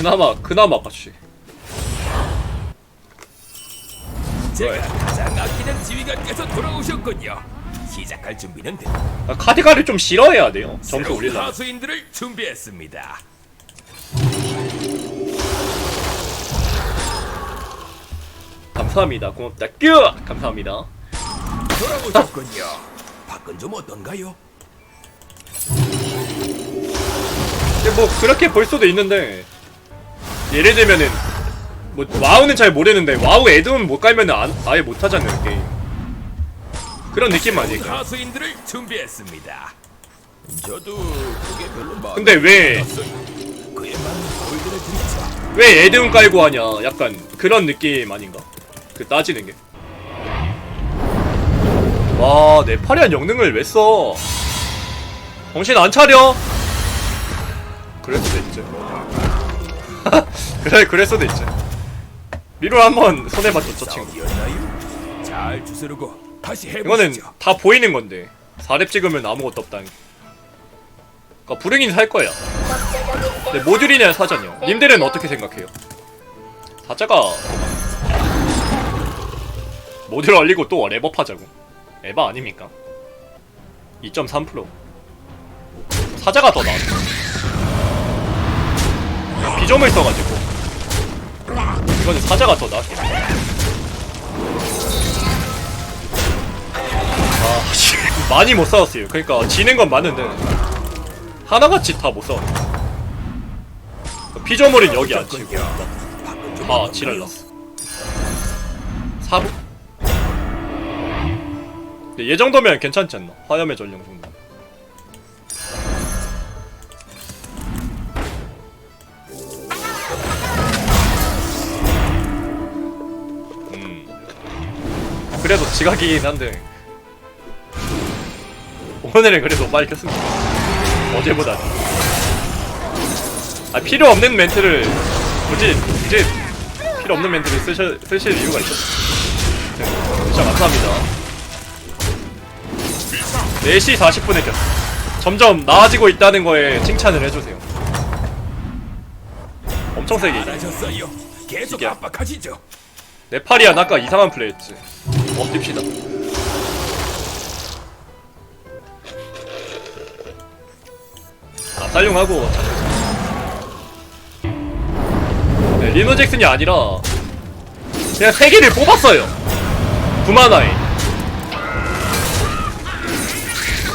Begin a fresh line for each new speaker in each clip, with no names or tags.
그나마 그나마 같이
제가 가장 아끼는 지휘관께서 돌아오셨군요. 시작할 준비는 됐.
아, 카드가를 좀 싫어해야 돼요 점수 올리려면
하수인들을 준비했습니다.
감사합니다 고맙다 뀨 감사합니다
돌아오셨군요. 밖은 좀 어떤가요?
근데 뭐 그렇게 볼 수도 있는데 예를 들면은 뭐 와우는 잘 모르는데 와우 애드문 못 깔면은 안, 아예 못 하잖아요 게임 그런 느낌 아닐까
하수인들을 준비했습니다. 저도 그게 별로
근데 왜. 왜 애드문 깔고 하냐 약간 그런 느낌 아닌가 그 따지는 게와 네파리안 영능을 왜 써? 정신 안 차려? 그럴 수도 있지 그래 그럴 수도 있지 미로 한번 손해 봤죠 저 친구?
잘 주스르고 다시
이거는
해보시죠.
다 보이는 건데 4렙 찍으면 아무것도 없다니 그니까 불행인 살 거야 근데 모듈이냐 사전이요 님들은 어떻게 생각해요? 사자가 모듈 얼리고 또 랩업 하자고 에바 아닙니까? 2.3% 사자가 더 나아 비 점을 써가지고 이거는 사자가 더 나아 아, 씨, 많이 못 싸웠어요. 그러니까 지는 건 많은데 하나같이 다 못 싸웠네. 피조물은 여기 안 치고 아? 지랄났어. 사부? 얘 정도면 괜찮지 않나? 화염의 전령 정도. 그래도 지각이긴 한데 오늘은 그래도 빨리 켰습니다. 어제보다. 아 필요 없는 멘트를 굳이 굳이 필요 없는 멘트를 쓰실 쓰실 이유가 있었어. 진짜 감사합니다. 4시 40분에 켰어. 점점 나아지고 있다는 거에 칭찬을 해주세요. 엄청 세게. 이게-. 네파리안 아까 이상한 플레이 했지. 엎딥시다. 아, 쌀용하고 네, 리노 잭슨이 아니라 그냥 세 개를 뽑았어요. 구마나에.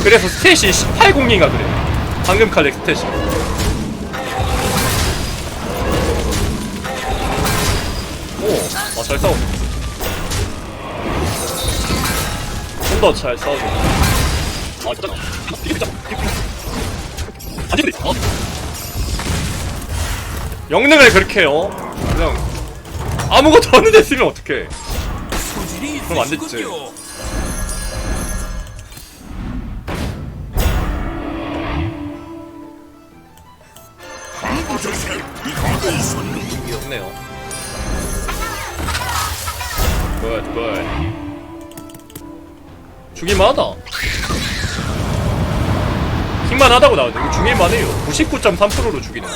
그래서 스탯이 18공인가 그래. 방금 칼렉 스탯이. 오, 아, 잘 싸워. 좀 더 잘 싸워줘. 아, 잠깐. 아니, 근데, 어? 영능을 그렇게 해요. 그냥, 아무것도 없는 데 쓰면 어떡해. 그럼 안 됐지. 좋네요. 굿, 굿. 죽일만하다. 힘만 하다고 나오는데 이거 죽일만해요. 99.3%로 죽이네.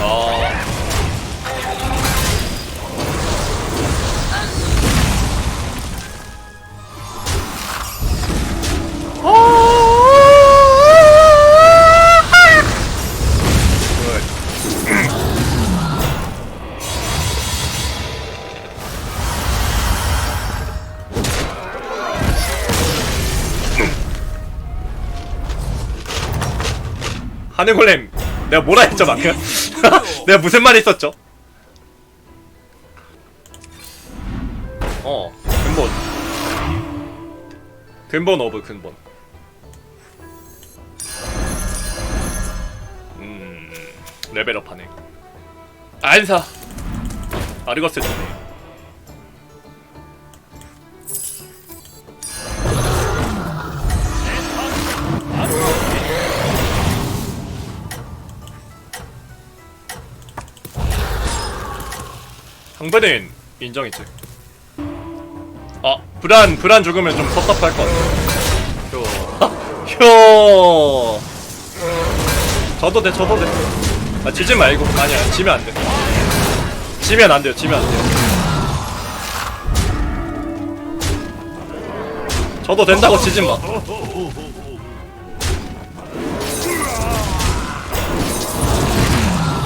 아. 하늘골렘. 내가 뭐라 했죠 방금? 내가 무슨 말 했었죠? 어 근본. 근본 오브 근본. 음 레벨업하네. 안사. 아르거스 좋네 당근은 인정이지. 아, 불안, 불안 죽으면 좀 섭섭할 것 같아. 효. 효. 져도 돼 져도 돼 아, 지지 말고 아니야 지면 안 돼 지면 안 돼요 지면 안 돼요 저도 된다고 지지 마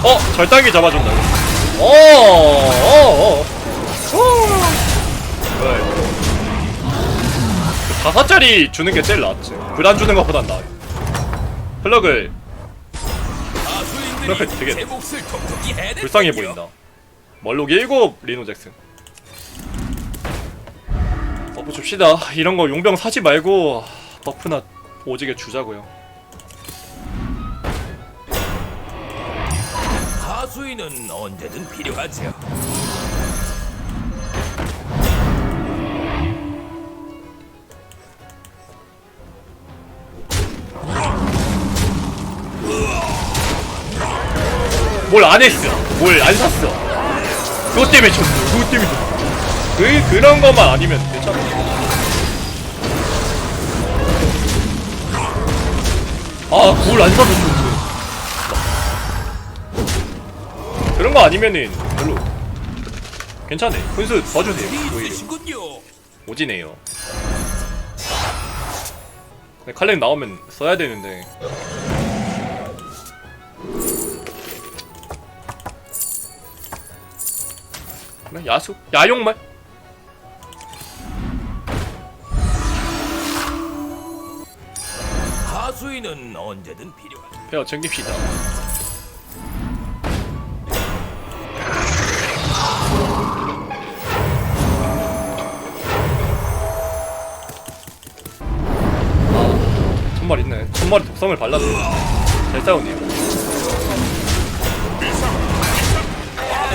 어! 절단기 잡아준다 어, 어, 어. 왜? 그 다섯짜리 주는 게 제일 낫지. 불안 주는 것보단 나아. 플럭을 되게
몫을 톡톡히 해냈군요.
불쌍해 보인다. 멀록이 일곱 리노 잭슨. 버프 줍시다. 이런 거 용병 사지 말고 버프나 오지게 주자고요.
수인은 언제든 필요하죠.
뭘 안 했어. 뭘 안 샀어. 그것 때문에 줬어. 그것 때문에 줬어. 그, 그런 것만 아니면 괜찮아. 아, 뭘 안 사서 줬어. 아니면은 별로 괜찮네. 분수 더 주세요. 오히려. 오지네요. 근데 칼렉 나오면 써야 되는데. 그래, 야수? 야용말?
하수인은 언제든 필요하죠.
페어 챙깁시다. 아, 천말 있네. 천말이 독성을 발랐네. 잘 싸우네요.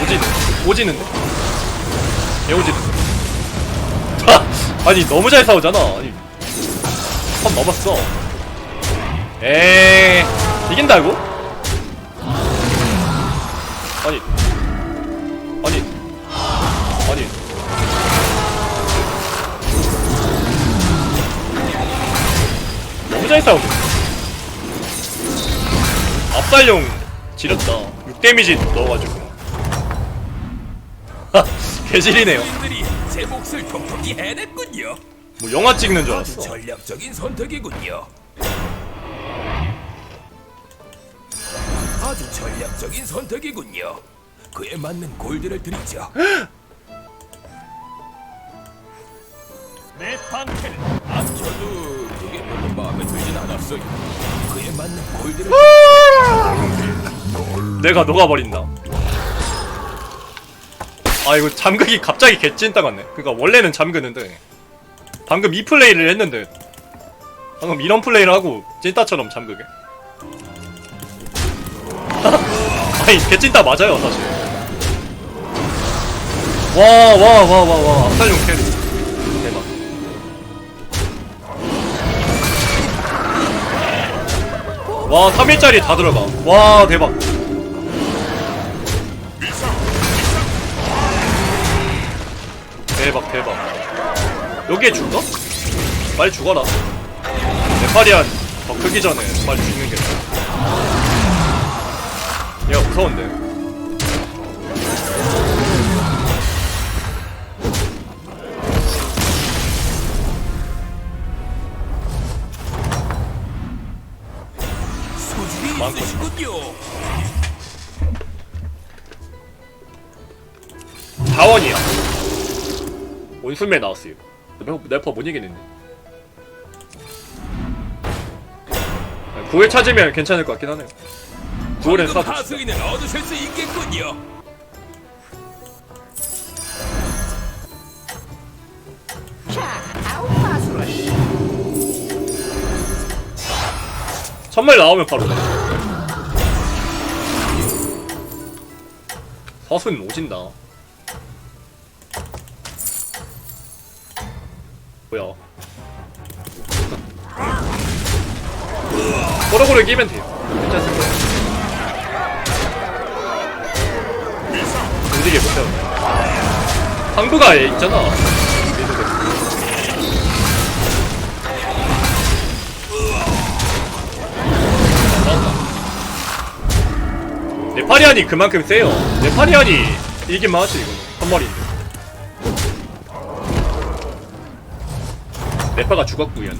오지는, 오지는데? 개 오지는데? 아니, 너무 잘 싸우잖아. 아니, 선 넘었어. 에이 이긴다고? 아니 아니 싸우네 압살용 지렸다 6데미지 넣어가지고 개질이네요
하수인들이 제 몫을 톡톡히 해냈군요.
뭐 영화 찍는 줄 알았어
전략적인 선택이군요. 아주 전략적인 선택이군요. 그에 맞는 골드를 드리죠. 내 방패는 아 저도 그게 별로 마음에 들진 않았어요. 그에 맞는 골드를
내가 녹아버린다. 아 이거 잠그기 갑자기 개찐따 같네. 그니까 원래는 잠그는데 방금 이 플레이를 했는데 방금 이런 플레이를 하고 찐따처럼 잠그게. 아니 개찐따 맞아요 사실. 와 와 와 와와 압살용 캐리 와 3일짜리 다 들어가. 와 대박. 대박 대박 여기에 죽어? 빨리 죽어라 네파리안 더 크기 전에 빨리 죽는 게 얘가 무서운데 온술매 나왔어요 네퍼 못 이기겠네 9회 찾으면 괜찮을 것 같긴 하네요 9월엔
방금
쏴줍시다
하수인을 얻으실 수 있겠군요.
선물 나오면 바로 가. 서순 오진다. 뭐야? 꼬르고르 끼면 돼요. 괜찮습니다. 움직이 못해요. 항구가 얘 있잖아. 네파리안이 그만큼 세요 네파리안이 이기만 하지 이거 한 마리인데 네파가 죽었구요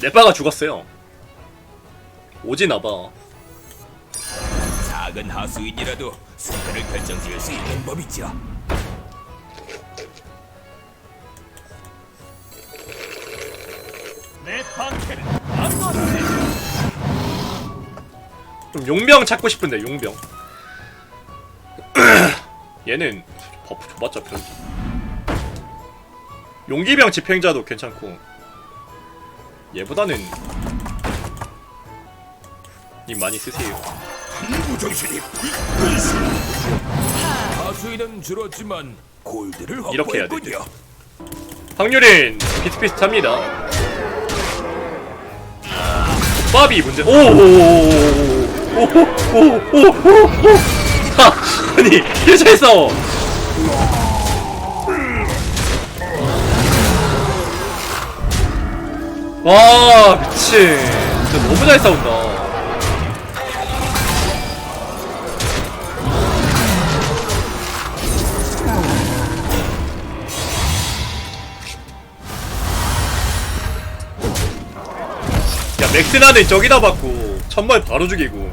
네파가 죽었어요. 오지나봐
작은 하수인이라도 승패를 결정지을 수 있는 법이죠. 내 방패는 아무것도
좀 용병 찾고 싶은데 용병. 얘는 버프 줘봤자 별 용기병 집행자도 괜찮고 얘보다는 님 많이 쓰세요
무정신이 줄었지만 골드를
이렇게 해야
확보했군요.
확률은 비슷비슷합니다 조합이 문제 오오오오오오오오오오 아니 이게 잘 싸워 와 미친. 진짜 너무 잘 싸운다. 야 맥스나는 저기다 받고 천발 바로 죽이고